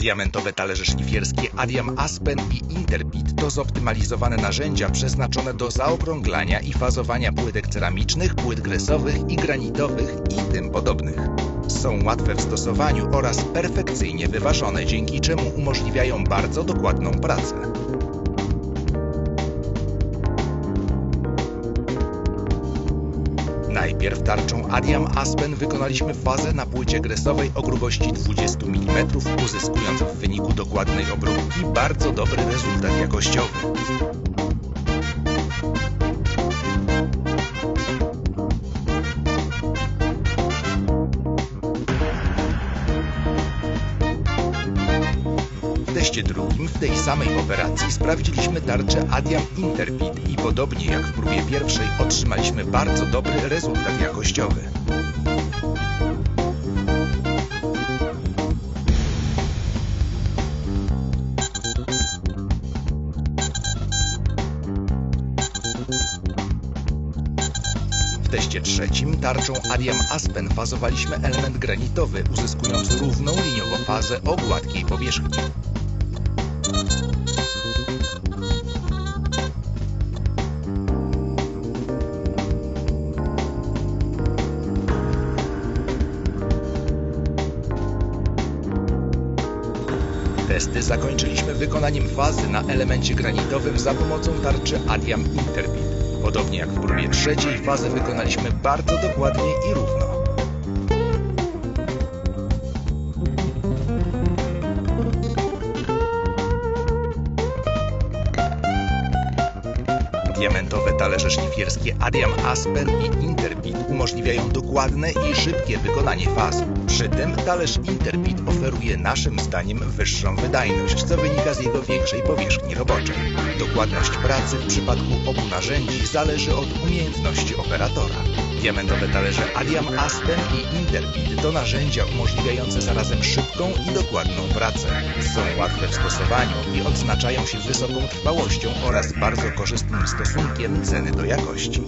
Diamentowe talerze szlifierskie Adiam Aspen i Interbit to zoptymalizowane narzędzia przeznaczone do zaokrąglania i fazowania płytek ceramicznych, płyt gresowych i granitowych i tym podobnych. Są łatwe w stosowaniu oraz perfekcyjnie wyważone, dzięki czemu umożliwiają bardzo dokładną pracę. Najpierw tarczą Adiam Aspen wykonaliśmy fazę na płycie gresowej o grubości 20 mm, uzyskując w wyniku dokładnej obróbki bardzo dobry rezultat jakościowy. Teście drugim w tej samej operacji sprawdziliśmy tarczę Adiam Interbit i podobnie jak w próbie pierwszej otrzymaliśmy bardzo dobry rezultat jakościowy. W teście trzecim tarczą Adiam Aspen fazowaliśmy element granitowy, uzyskując równą liniową fazę o gładkiej powierzchni. Testy zakończyliśmy wykonaniem fazy na elemencie granitowym za pomocą tarczy Adiam Interbit. Podobnie jak w próbie trzeciej, fazę wykonaliśmy bardzo dokładnie i równo. Diamentowe talerze szlifierskie Adiam Aspen i Interbit umożliwiają dokładne i szybkie wykonanie faz. Przy tym talerz Interbit oferuje naszym zdaniem wyższą wydajność, co wynika z jego większej powierzchni roboczej. Dokładność pracy w przypadku obu narzędzi zależy od umiejętności operatora. Diamentowe talerze Adiam Aspen i Interbit to narzędzia umożliwiające zarazem szybką i dokładną pracę. Są łatwe w stosowaniu i odznaczają się wysoką trwałością oraz bardzo korzystnym stosunkiem ceny do jakości.